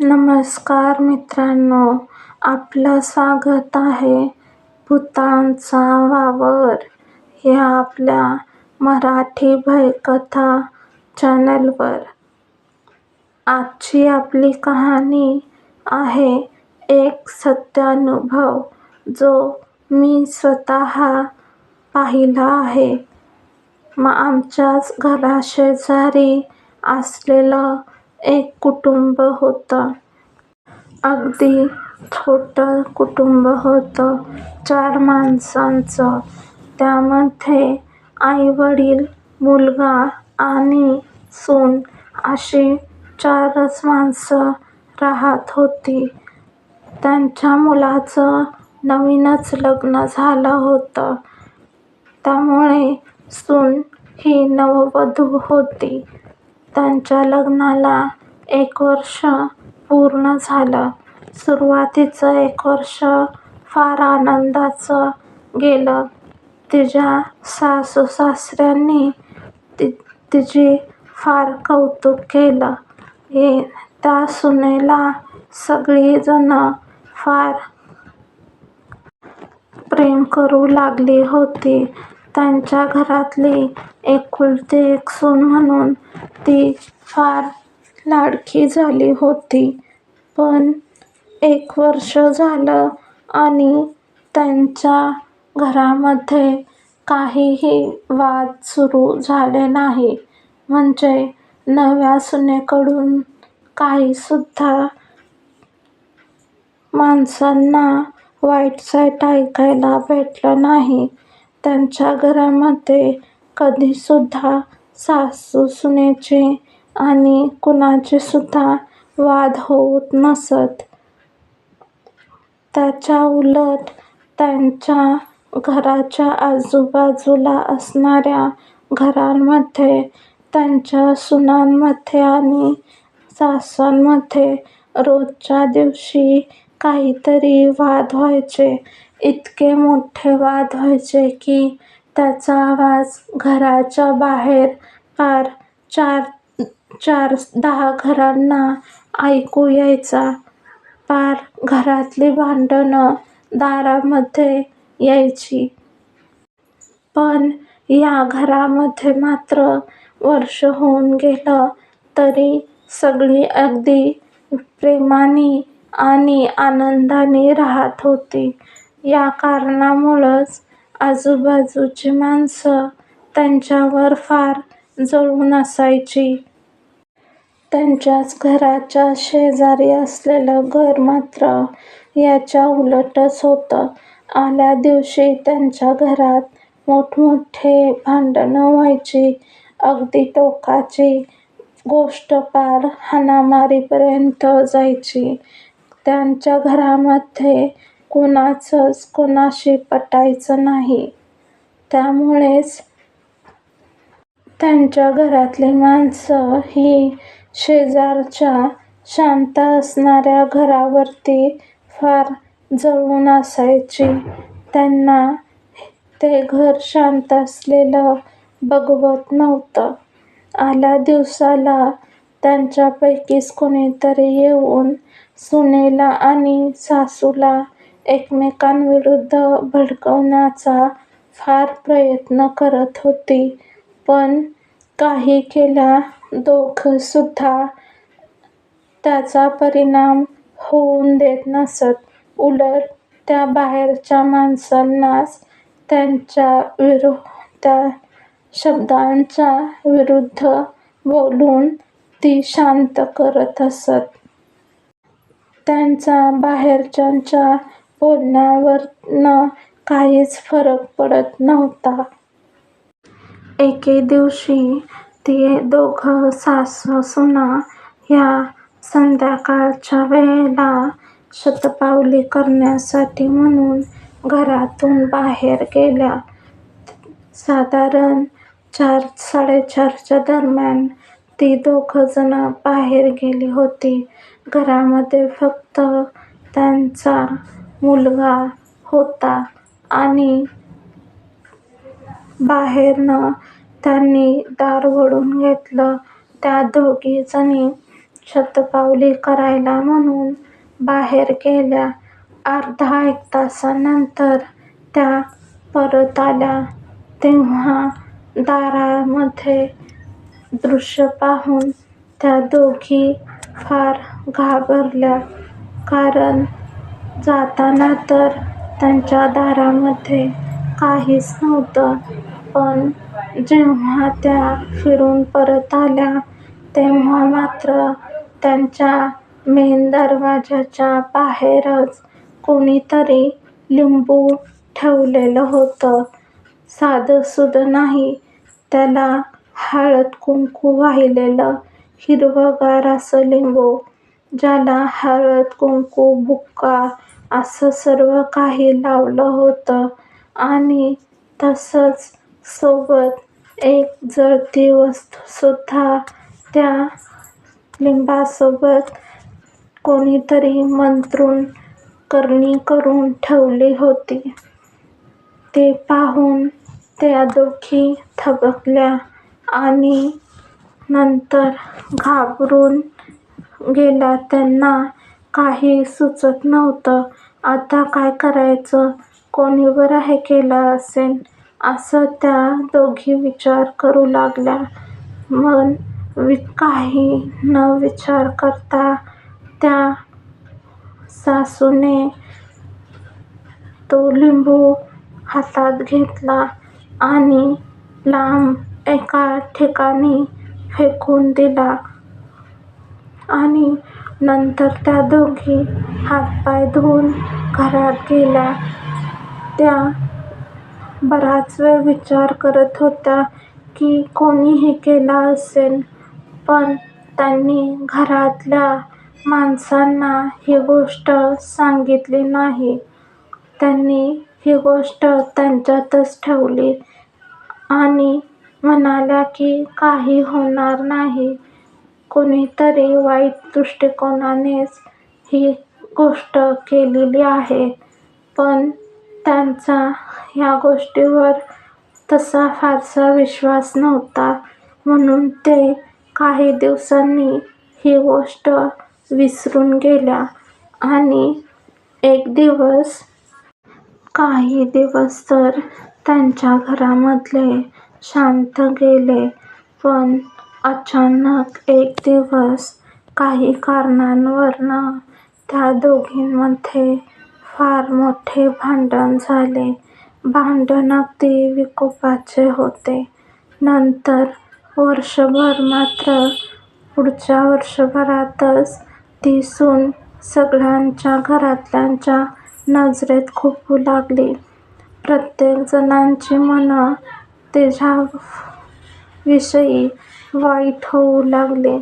नमस्कार मित्रांनो आपलं स्वागत आहे भूतांचा वावर. ह्या आपल्या मराठी भयकथा चॅनलवर. आजची आपली कहाणी आहे एक सत्यानुभव जो मी स्वतः पाहिला आहे. मग आमच्याच घराशेजारी असलेलं एक कुटुंब होतं. अगदी छोटं कुटुंब होतं चार माणसांचं. त्यामध्ये आई-वडील, मुलगा आणि सून अशी चारच माणसं राहत होती. त्यांच्या मुलाचं नवीनच लग्न झालं होतं. त्यामुळे सून ही नववधू होती. त्यांच्या लग्नाला एक वर्ष पूर्ण झालं. सुरुवातीचं एक वर्ष फार आनंदाचं गेलं. तिच्या सासू-सासऱ्यांनी तिची फार कौतुक केलं. त्या सुनेला सगळी जणं फार प्रेम करू लागली होती. त्यांच्या घरातली एकुलती एक सून म्हणून ती फार लाडकी झाली होती. पण एक वर्ष झालं आणि त्यांच्या घरामध्ये काहीही वाद सुरू झाले नाही. म्हणजे नव्या सुनेकडून काहीसुद्धा माणसांना वाईट-साईट ऐकायला भेटलं नाही. त्यांच्या घरामध्ये कधीसुद्धा सासू-सुनेचे आणि कुणाचेसुद्धा वाद होत नसत. त्याच्या उलट त्यांच्या घराच्या आजूबाजूला असणाऱ्या घरांमध्ये त्यांच्या सुनांमध्ये आणि सासवांमध्ये रोजच्या दिवशी काहीतरी वाद व्हायचे. इतके मोठे वाद व्हायचे की त्याचा आवाज घराच्या बाहेर पार चार चार दहा घरांना ऐकू यायचा. पार घरातली भांडणं दारामध्ये यायची. पण या घरामध्ये मात्र वर्ष होऊन गेलं तरी सगळी अगदी प्रेमाने आणि आनंदाने राहत होती. या कारणामुळंच आजूबाजूची माणसं त्यांच्यावर फार जळून असायची. त्यांच्याच घराच्या शेजारी असलेलं घर मात्र याच्या उलटच होतं. आल्या दिवशी त्यांच्या घरात मोठमोठे भांडणं व्हायची. अगदी टोकाची गोष्ट पार हाणामारीपर्यंत जायची. त्यांच्या घरामध्ये कुणाचंच कुणाशी पटायचं नाही. त्यामुळेच त्यांच्या घरातली माणसं ही शेजारच्या शांत असणाऱ्या घरावरती फार जळून असायची. त्यांना ते घर शांत असलेलं बघवत नव्हतं. आल्या दिवसाला त्यांच्यापैकीच कुणीतरी येऊन सुनेला आणि सासूला एकमेकांविरुद्ध भडकवण्याचा फार प्रयत्न करत होती. पण काही केल्या दोघंसुद्धा त्याचा परिणाम होऊन देत नसत. उलट त्या बाहेरच्या माणसांनाच त्या शब्दांच्या विरुद्ध बोलून ती शांत करत असत. त्यांचा बाहेरच्यांच्या बोलण्यावरनं काहीच फरक पडत नव्हता. एके दिवशी ते दोघं सासू-सुना ह्या संध्याकाळच्या वेळेला शतपावली करण्यासाठी म्हणून घरातून बाहेर गेल्या. साधारण चार-साडेचारच्या दरम्यान ती दोघंजणं बाहेर गेली होती. घरामध्ये फक्त त्यांचा मुलगा होता आणि बाहेरनं त्यांनी दार ओढून घेतलं. त्या दोघीजणी शतपावली करायला म्हणून बाहेर गेल्या. अर्धा एक तासानंतर त्या परत आल्या तेव्हा दारामध्ये दृश्य पाहून त्या दोघी फार घाबरल्या. कारण जाताना तर त्यांच्या दारामध्ये काहीच नव्हतं. पण जेव्हा त्या फिरून परत आल्या तेव्हा मात्र त्यांच्या मेन दरवाजाच्या बाहेरच कोणीतरी लिंबू ठेवलेलं होतं. साधंसुधं नाही, त्याला हळद-कुंकू वाहिलेलं हिरवंगार असं लिंबू. ज्याला हळद-कुंकू, बुक्का असं सर्व काही लावलं होतं आणि तसंच सोबत एक जळती वस्तूसुद्धा त्या लिंबासोबत कोणीतरी मंत्रून करणी करून ठेवली होती. ते पाहून त्या दोघी थबकल्या आणि नंतर घाबरून गेला त्यांना काही सुचत नव्हतं. आता काय करायचं? कोणी बरं हे केलं असेल? असं त्या दोघी विचार करू लागल्या. पण काही न विचार करता त्या सासूने तो लिंबू हातात घेतला आणि लांब एका ठिकाणी फेकून दिला आणि नंतर त्या दोघी हातपाय धुवून धुऊन घरात गेल्या. त्या बराच वेळ विचार करत होत्या की कोणी हे केलं असेल. पण त्यांनी घरातल्या माणसांना ही गोष्ट सांगितली नाही. त्यांनी ही गोष्ट त्यांच्यातच ठेवली आणि म्हणाल्या की काही होणार नाही. कोणीतरी वाईट दृष्टिकोनानेच ही गोष्ट केलेली आहे. पण त्यांचा ह्या गोष्टीवर तसा फारसा विश्वास नव्हता. म्हणून ते काही दिवसांनी ही गोष्ट विसरून गेल्या आणि एक दिवस काही दिवस तर त्यांच्या घरामधले शांत गेले. पण अचानक एक दिवस काही कारणांवरनं त्या दोघींमध्ये फार मोठे भांडण झाले. भांडण अगदी विकोपाचे होते. नंतर वर्षभर मात्र पुढच्या वर्षभरातच ती सून सगळ्यांच्या घरातल्यांच्या नजरेत खुपू लागली. प्रत्येक जणांची मनं तिच्याविषयी वाईट होऊ लागले.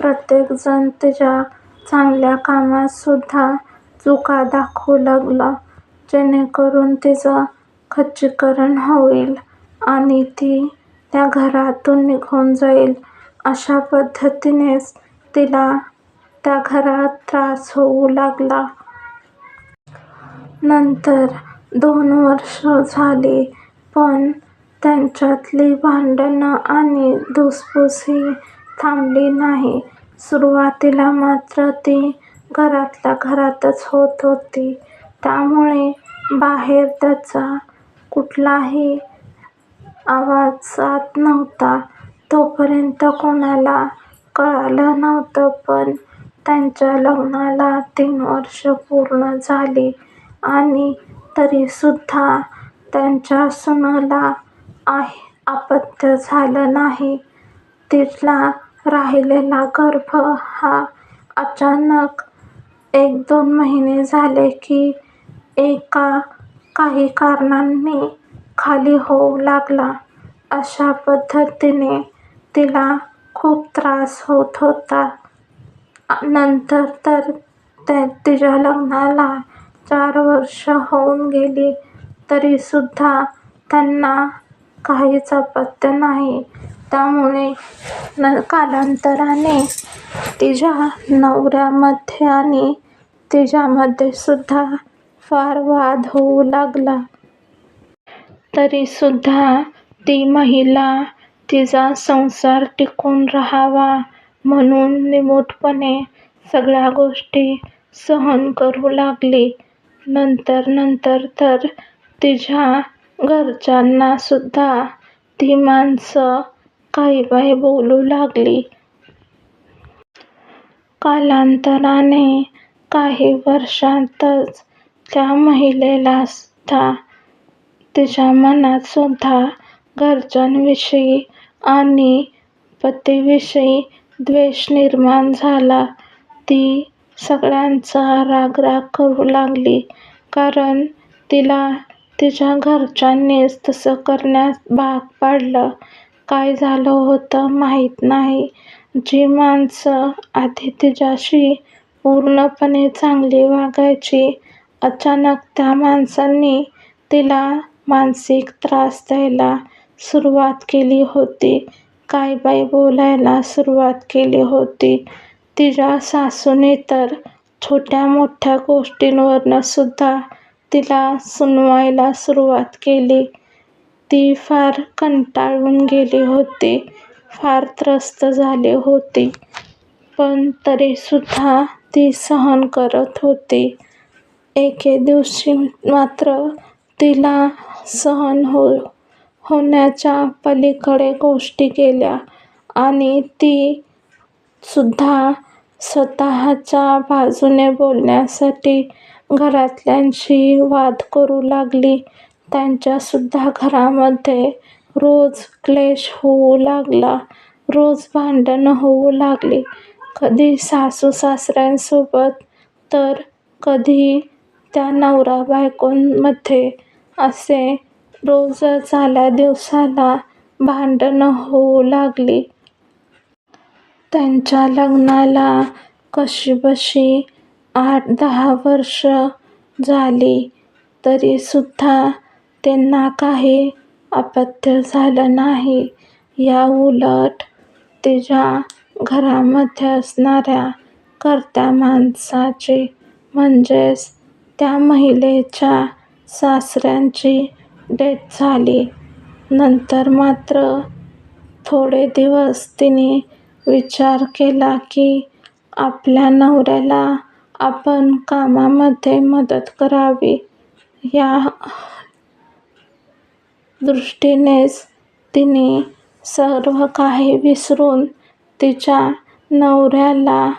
प्रत्येकजण त्याच्या तिच्या चांगल्या कामातसुद्धा चुका दाखवू लागला. जेणेकरून तिचं खच्चीकरण होईल आणि ती त्या घरातून निघून जाईल अशा पद्धतीनेच तिला त्या घरात त्रास होऊ लागला. नंतर दोन वर्षं झाली पण त्यांच्यातली भांडणं आणि धुसफूस ही थांबली नाही. सुरुवातीला मात्र ती घरातल्या घरातच होत होती. त्यामुळे बाहेर त्याचा कुठलाही आवाज जात नव्हता. तोपर्यंत कोणाला कळालं नव्हतं. पण त्यांच्या लग्नाला तीन वर्षं पूर्ण झाली आणि तरीसुद्धा त्यांच्या सुनेला आहे अपत्य झालं नाही. तिला राहिलेला गर्भ हा अचानक एक-दोन महिने झाले की एका काही कारणांनी खाली होऊ लागला. अशा पद्धतीने तिला खूप त्रास होत होता. नंतर तर तिच्या लग्नाला चार वर्षं होऊन गेली तरीसुद्धा त्यांना काहीच अपत्य नाही. त्यामुळे न कालांतराने तिच्या नवऱ्यामध्ये आणि तिच्यामध्ये सुद्धा फार वाद होऊ लागला. तरीसुद्धा ती महिला तिचा संसार टिकून राहावा म्हणून निमूटपणे सगळ्या गोष्टी सहन करू लागली. नंतर नंतर तर तिच्या घरच्यांनासुद्धा ती माणसं काहीबाही बोलू लागली. कालांतराने काही वर्षांतच त्या महिलेलासुद्धा तिच्या मनातसुद्धा घरच्यांविषयी आणि पतीविषयी द्वेष निर्माण झाला. ती सगळ्यांचा राग-राग करू लागली. कारण तिला तिच्या घरच्यांनीच तसं करण्यास भाग पाडलं. काय झालं होतं माहीत नाही. जी माणसं आधी तिच्याशी पूर्णपणे चांगली वागायची, अचानक त्या माणसांनी तिला मानसिक त्रास द्यायला सुरुवात केली होती. काय बाई बोलायला सुरुवात केली होती. तिच्या सासूने तर छोट्या-मोठ्या गोष्टींवरूनसुद्धा तिला सुनवायला सुरुवात केली. ती फार कंटाळून गेली होती. फार त्रस्त झाली होती. पण तरीसुद्धा ती सहन करत होती. एके दिवशी मात्र तिला सहन हो होण्याच्या पलीकडे गोष्टी केल्या आणि ती सुद्धा स्वतःच्या बाजूने बोलण्यासाठी घरातल्यांशी वाद करू लागली. त्यांच्यासुद्धा घरामध्ये रोज क्लेश होऊ लागला. रोज भांडणं होऊ लागली. कधी सासू-सासऱ्यांसोबत तर कधी त्या नवरा-बायकोंमध्ये असे रोजच आल्या दिवसाला भांडणं होऊ लागली. त्यांच्या लग्नाला कशीबशी आठ-दहा वर्ष झाली तरीसुद्धा त्यांना काही अपत्य झालं नाही. याउलट तिच्या घरामध्ये असणाऱ्या कर्त्या माणसाची म्हणजेच त्या महिलेच्या सासऱ्यांची डेथ झाली. नंतर मात्र थोडे दिवस तिने विचार केला की आपल्या नवऱ्याला आपण कामामध्ये मदत करावी. या दृष्टीनेच तिने सर्व काही विसरून तिच्या नवऱ्याला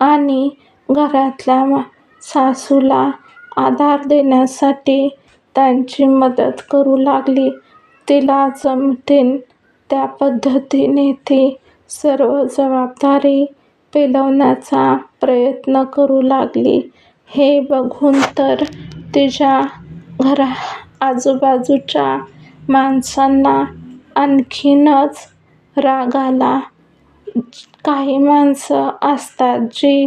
आणि घरातल्या सासूला आधार देण्यासाठी त्यांची मदत करू लागली. तिला जमतील त्या पद्धतीने ती सर्व जबाबदारी पेलवण्याचा प्रयत्न करू लागली. हे बघून तर तिच्या घरा आजूबाजूच्या माणसांना आणखीनच राग आला. काही माणसं असतात जी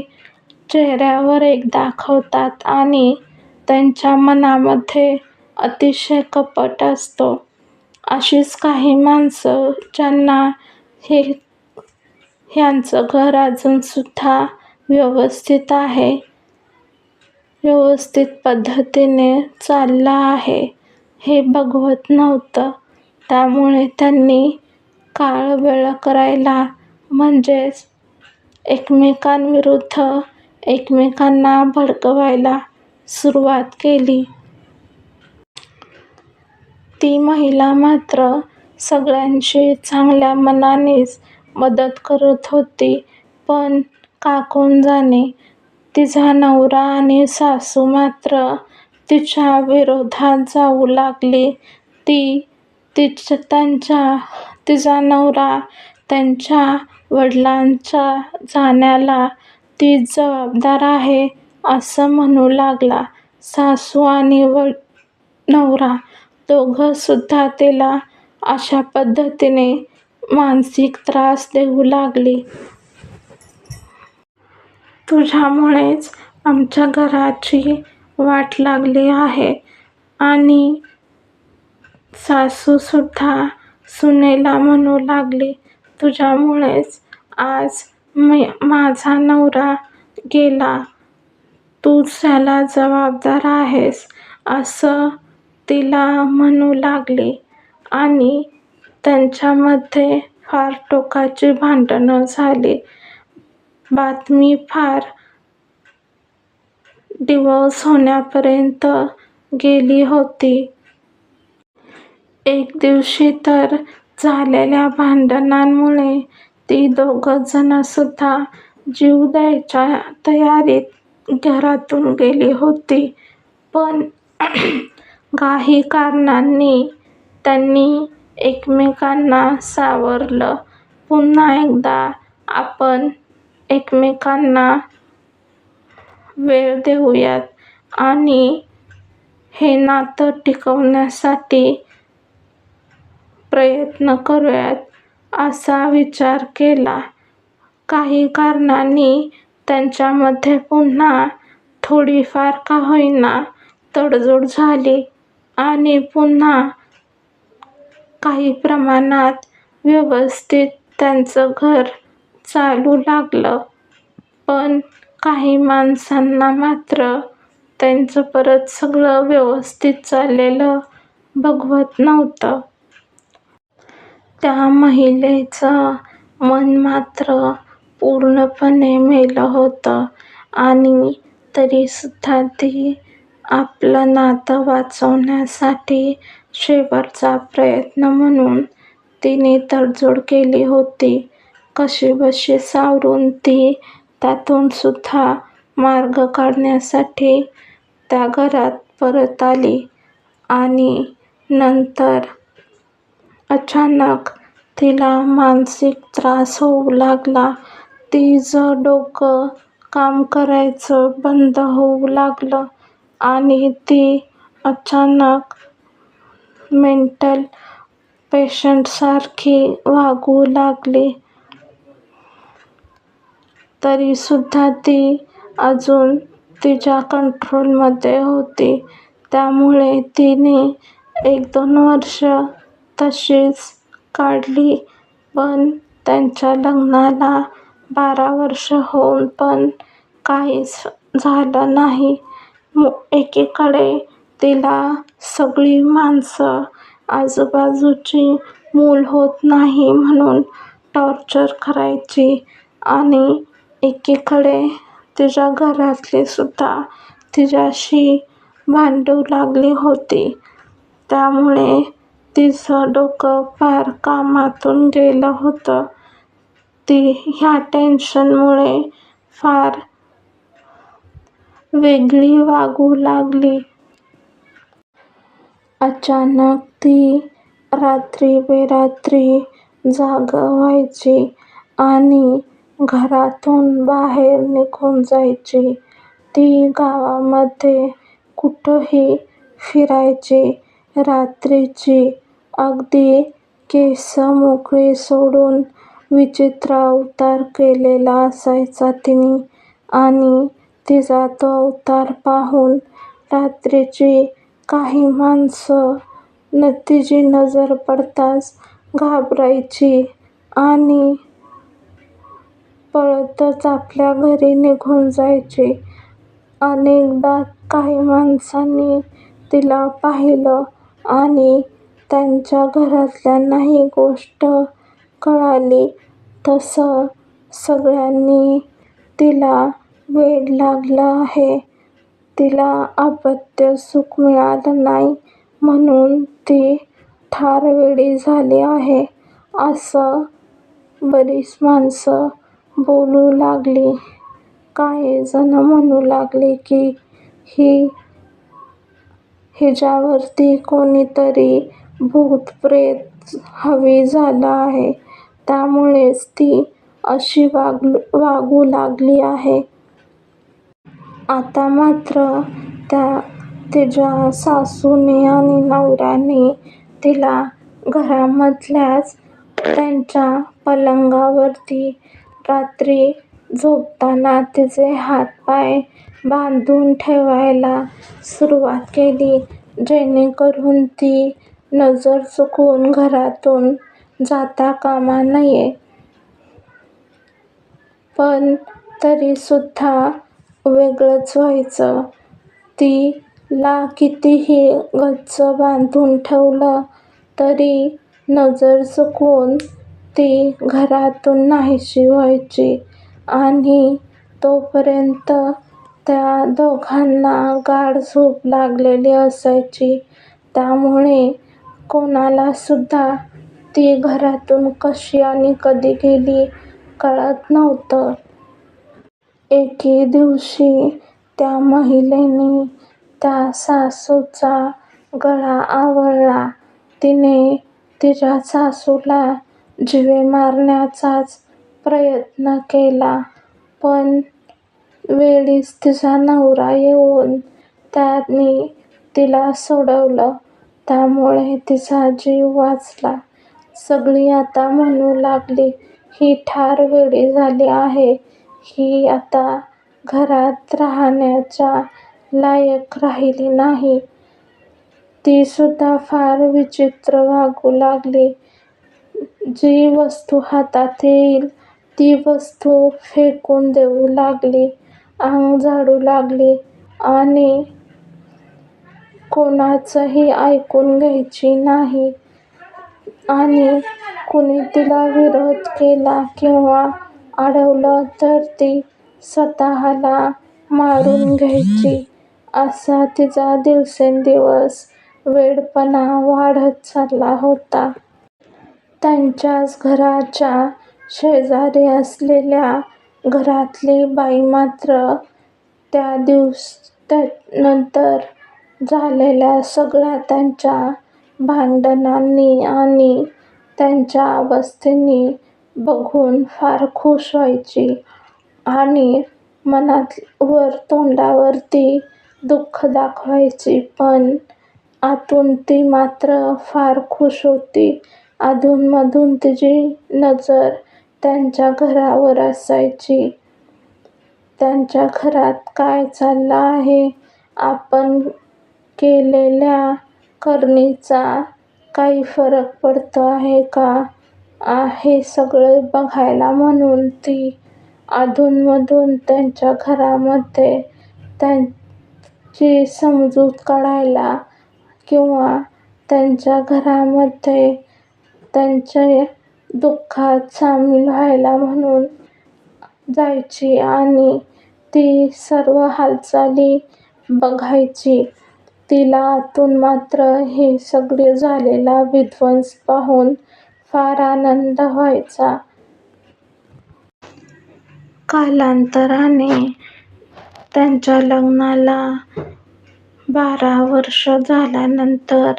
चेहऱ्यावर एक दाखवतात आणि त्यांच्या मनामध्ये अतिशय कपट असतो अशीच काही माणसं ज्यांना हे ह्यांचं घर अजूनसुद्धा व्यवस्थित आहे, व्यवस्थित पद्धतीने चाललं आहे हे बघवत नव्हतं. त्यामुळे त्यांनी काळबेळ करायला म्हणजेच एकमेकांविरुद्ध एकमेकांना भडकवायला सुरुवात केली. ती महिला मात्र सगळ्यांशी चांगल्या मनानेच मदत करत होती. पण काकून जाणे, तिचा नवरा आणि सासू मात्र तिच्या विरोधात जाऊ लागली. ती तिच्या त्यांच्या तिचा नवरा त्यांच्या वडिलांच्या जाण्याला ती जबाबदार आहे असं म्हणू लागला. सासू आणि व नवरा दोघंसुद्धा तिला अशा पद्धतीने मानसिक त्रास देऊ लागली. तुझ्यामुळेच आमच्या घराची वाट लागली आहे आणि सासूसुद्धा सुनेला म्हणू लागली, तुझ्यामुळेच आज मी माझा नवरा गेला. तूच त्याला जबाबदार आहेस असं तिला म्हणू लागली. आणि त्यांच्यामध्ये फार टोकाची भांडणं झाली. बातमी फार डिवोर्स होण्यापर्यंत गेली होती. एक दिवशी तर झालेल्या भांडणांमुळे ती दोघंजणंसुद्धा जीव द्यायच्या तयारीत घरातून गेली होती. पण काही कारणांनी त्यांनी एकमेकांना सावरलं. पुन्हा एकदा आपण एकमेकांना वेळ देऊयात आणि हे नातं टिकवण्यासाठी प्रयत्न करूयात, असा विचार केला. काही कारणांनी त्यांच्यामध्ये पुन्हा थोडीफार का होईना तडजोड झाली आणि पुन्हा काही प्रमाणात व्यवस्थित त्यांचं घर चालू लागलं. पण काही माणसांना मात्र त्यांचं परत सगळं व्यवस्थित चाललेलं बघवत नव्हतं. त्या महिलेचं मन मात्र पूर्णपणे मेलं होतं आणि तरीसुद्धा ती आपलं नातं वाचवण्यासाठी शेवटचा प्रयत्न म्हणून तिने तडजोड केली होती. कशीबशी सावरून ती त्यातूनसुद्धा मार्ग काढण्यासाठी त्या घरात परत आली आणि नंतर अचानक तिला मानसिक त्रास होऊ लागला. तिचं डोकं काम करायचं बंद होऊ लागलं आणि ती अचानक मेंटल पेशंटसारखी वागू लागली. तरीसुद्धा ती अजून तिच्या कंट्रोलमध्ये होती. त्यामुळे तिने एक-दोन वर्ष तशीच काढली. पण त्यांच्या लग्नाला बारा वर्ष होऊन पण काहीच झालं नाही. एकीकडे तिला सगळी माणसं आजूबाजूची मूल होत नाही म्हणून टॉर्चर करायची आणि एकीकडे तिच्या घरातलीसुद्धा तिच्याशी भांडू लागली होती. त्यामुळे तिचं डोकं फार कामातून गेलं होतं. ती ह्या टेन्शनमुळे फार वेगळी वागू लागली. अचानक ती रात्री-बेरात्री जागं व्हायची आणि घरातून बाहेर निघून जायची. ती गावामध्ये कुठंही फिरायची. रात्रीची. अगदी केसं मोकळी सोडून विचित्र अवतार केलेला असायचा तिने आणि तिचा तो अवतार पाहून रात्रीची काही माणसं नतीजी नजर पडताच घाबरायची आणि पळतच आपल्या घरी निघून जायची. अनेकदा काही माणसांनी तिला पाहिलं आणि त्यांच्या घरातल्यांना ही गोष्ट कळाली. तसं सगळ्यांनी तिला वेड लागलं आहे, तिला अपत्य सुख मिळालं नाही म्हणून ती फार झाली आहे, असं बरीच माणसं बोलू लागली. काही जण म्हणू लागले की ही हिच्यावरती कोणीतरी भूत-प्रेत हावी झालं आहे, त्यामुळेच ती अशी वागू लागली आहे. आता मात्र त्या तिच्या सासूने आणि नवऱ्याने तिला घरामधल्याच त्यांच्या पलंगावरती रात्री झोपताना तिचे हातपाय बांधून ठेवायला सुरुवात केली, जेणेकरून ती नजर चुकवून घरातून जाता कामा नये. पण तरीसुद्धा वेगळंच व्हायचं. तिला कितीही गच्च बांधून ठेवलं तरी नजर चुकवून ती घरातून नाहीशी व्हायची आणि तोपर्यंत त्या दोघांना गाढ झोप लागलेली असायची. त्यामुळे कोणालासुद्धा ती घरातून कशी आणि कधी गेली कळत नव्हतं. एके दिवशी त्या महिलेने त्या सासूचा गळा आवळला. तिने तिच्या सासूला जीवे मारण्याचाच प्रयत्न केला पण वेळीच तिचा नवरा येऊन त्यांनी तिला सोडवलं. त्यामुळे तिचा जीव वाचला. सगळी आता म्हणू लागली ही ठार वेडी झाली आहे. ही आता घरात राहण्याच्या लायक राहिली नाही. तीसुद्धा फार विचित्र वागू लागली. जी वस्तू हातात येईल ती वस्तू फेकून देऊ लागली. अंग झाडू लागली आणि कोणाचंही ऐकून घ्यायची नाही आणि कुणी तिला विरोध केला किंवा अडवलं तर ती स्वतःला मारून घ्यायची. असा तिचा दिवसेंदिवस वेडपणा वाढत चालला होता. त्यांच्याच घराच्या शेजारी असलेल्या घरातली बाई मात्र त्या त्यानंतर झालेल्या सगळ्या त्यांच्या भांडणांनी आणि त्यांच्या अवस्थेनी बघून फार खुश व्हायची आणि मनात वर तोंडावरती दुःख दाखवायची पण आतून ती मात्र फार खुश होती. अधूनमधून तिची नजर त्यांच्या घरावर असायची. त्यांच्या घरात काय चाललं आहे, आपण केलेल्या करणीचा काही फरक पडतो आहे का हे सगळं बघायला म्हणून ती अधूनमधून त्यांच्या घरामध्ये त्यांची समजूत काढायला किंवा त्यांच्या घरामध्ये त्यांच्या दुःखात सामील व्हायला म्हणून जायची आणि ती सर्व हालचाली बघायची. तिला आतून मात्र हे सगळे झालेला विध्वंस पाहून फार आनंद व्हायचा. कालांतराने त्यांच्या लग्नाला बारा वर्ष झाल्यानंतर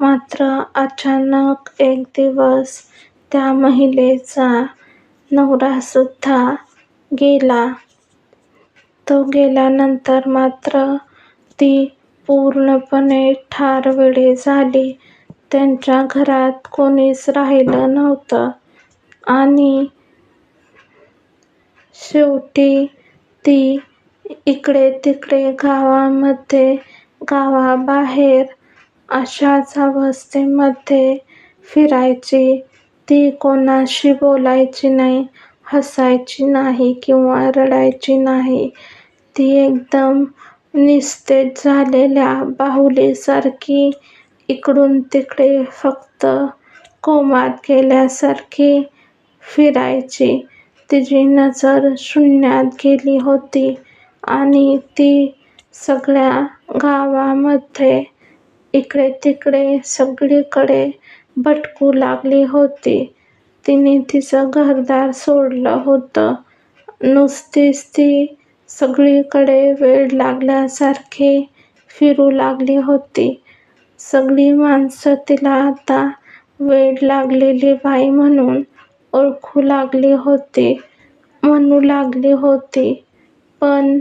मात्र अचानक एक दिवस त्या महिलेचा नवरासुद्धा गेला. तो गेल्यानंतर मात्र ती पूर्णपणे ठार वेडी झाली. त्यांच्या घरात कोणीच राहिलं नव्हतं आणि शेवटी ती इकडे तिकडे गावामध्ये, गावाबाहेर अशाच अवस्थेमध्ये फिरायची. ती कोणाशी बोलायची नाही, हसायची नाही किंवा रडायची नाही. ती एकदम निस्तेज झालेल्या बाहुलीसारखी इकडून तिकडे फक्त कोमात गेल्यासारखी फिरायची. तिची नजर शून्यात गेली होती आणि ती सगळ्या गावामध्ये इकडे तिकडे सगळीकडे भटकू लागली होती. तिने तिचं घरदार सोडलं होतं. नुसतीच ती सगळीकडे वेड लागल्यासारखी फिरू लागली होती. सगळी माणसं तिला आता वेड लागलेली बाई म्हणून ओळखू लागली होती, म्हणू लागली होती. पण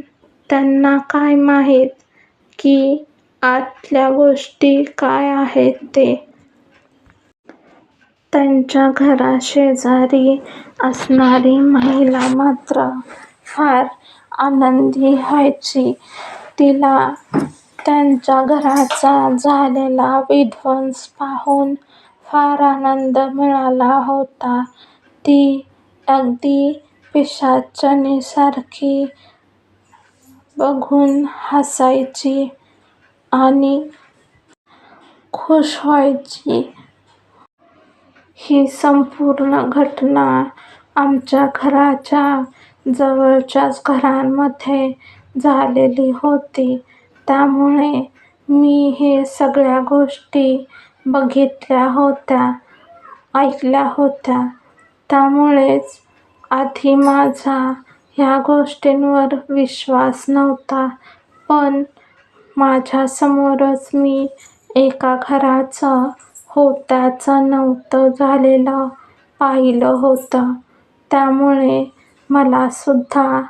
त्यांना काय माहीत की आतल्या गोष्टी काय आहेत ते. त्यांच्या घराशेजारी असणारी महिला मात्र फार आनंदी व्हायची. तिला त्यांच्या घराचा झालेला विध्वंस पाहून फार आनंद मिळाला होता. ती अगदी पिशाचणीसारखी बघून हसायची आणि खूष व्हायची. ही संपूर्ण घटना आमच्या घराच्या जवळच्याच घरांमध्ये झालेली होती. त्यामुळे मी हे सगळ्या गोष्टी बघितल्या होत्या, ऐकल्या होत्या. त्यामुळेच आधी माझा ह्या गोष्टींवर विश्वास नव्हता. पण माझ्यासमोरच मी एका घराचं होत्याचं नव्हतं झालेलं पाहिलं होतं. त्यामुळे मलासुद्धा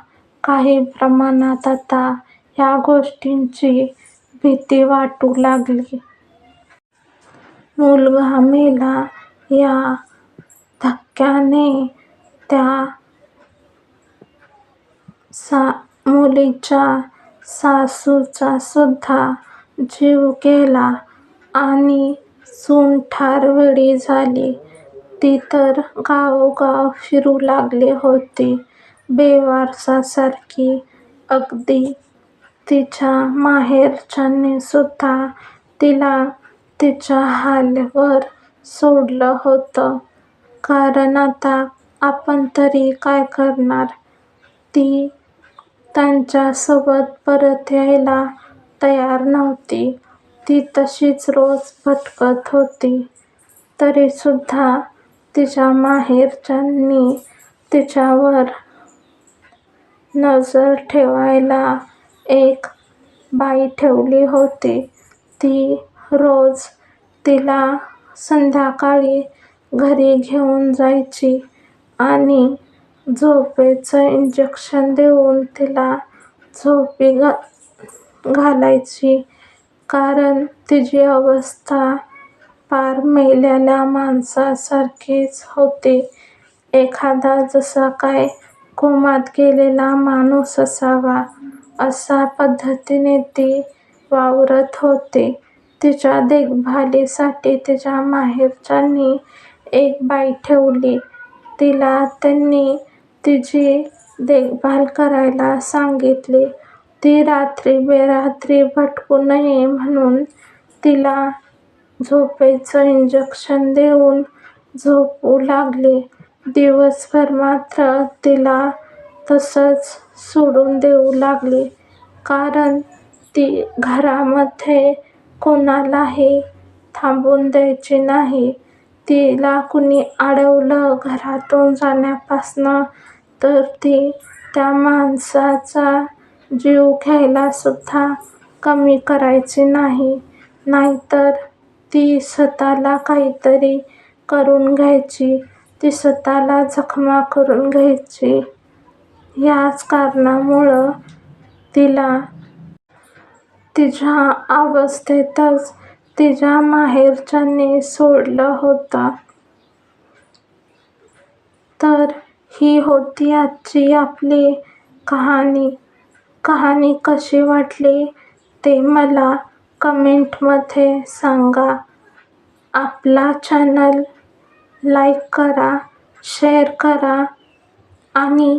काही प्रमाणात आता ह्या गोष्टींची भीती वाटू लागली. मुलगा मेला या धक्क्याने त्या मुलीच्या सासूचासुद्धा जीव गेला आणि सून ठार वेडी झाली. ती तर गावोगाव फिरू लागली होती बेवारसासारखी. अगदी तिच्या माहेरच्यांनीसुद्धा तिला तिच्या हालवर सोडलं होतं. कारण आता आपण तरी काय करणार? ती त्यांच्यासोबत परत यायला तयार नव्हती. ती तशीच रोज भटकत होती. तरीसुद्धा तिच्या माहेरच्यांनी तिच्यावर नजर ठेवायला एक बाई ठेवली होती. ती रोज तिला संध्याकाळी घरी घेऊन जायची आणि झोपेचं इंजेक्शन देऊन तिला झोपी घालायची. कारण तिची अवस्था पार मेलेल्या माणसासारखीच होती. एखादा जसा काय कोमात गेलेला माणूस असावा, अशा पद्धतीने ती वावरत होती. तिच्या देखभालीसाठी तिच्या माहेरच्यांनी एक बाई ठेवली. तिला त्यांनी तिची देखभाल करायला सांगितली. ती रात्री-बेरात्री भटकू नये म्हणून तिला झोपेचं इंजेक्शन देऊन झोपू लागली. दिवसभर मात्र तिला तसंच सोडून देऊ लागली. कारण ती घरामध्ये कोणालाही थांबून द्यायची नाही. तिला कुणी अडवलं घरातून जाण्यापासनं तर ती त्या माणसाचा जीव घ्यायलासुद्धा कमी करायची नाही. नाहीतर ती स्वतःला काहीतरी करून घ्यायची. ती स्वतःला जखमा करून घ्यायची. याच कारणामुळं तिला तिच्या अवस्थेतच तिच्या माहेरच्यांनी सोडलं होतं. तर ही होती आजची आपली कहाणी. कहाणी कशी वाटली ते मला कमेंटमध्ये सांगा. आपला चॅनल लाईक करा, शेअर करा आणि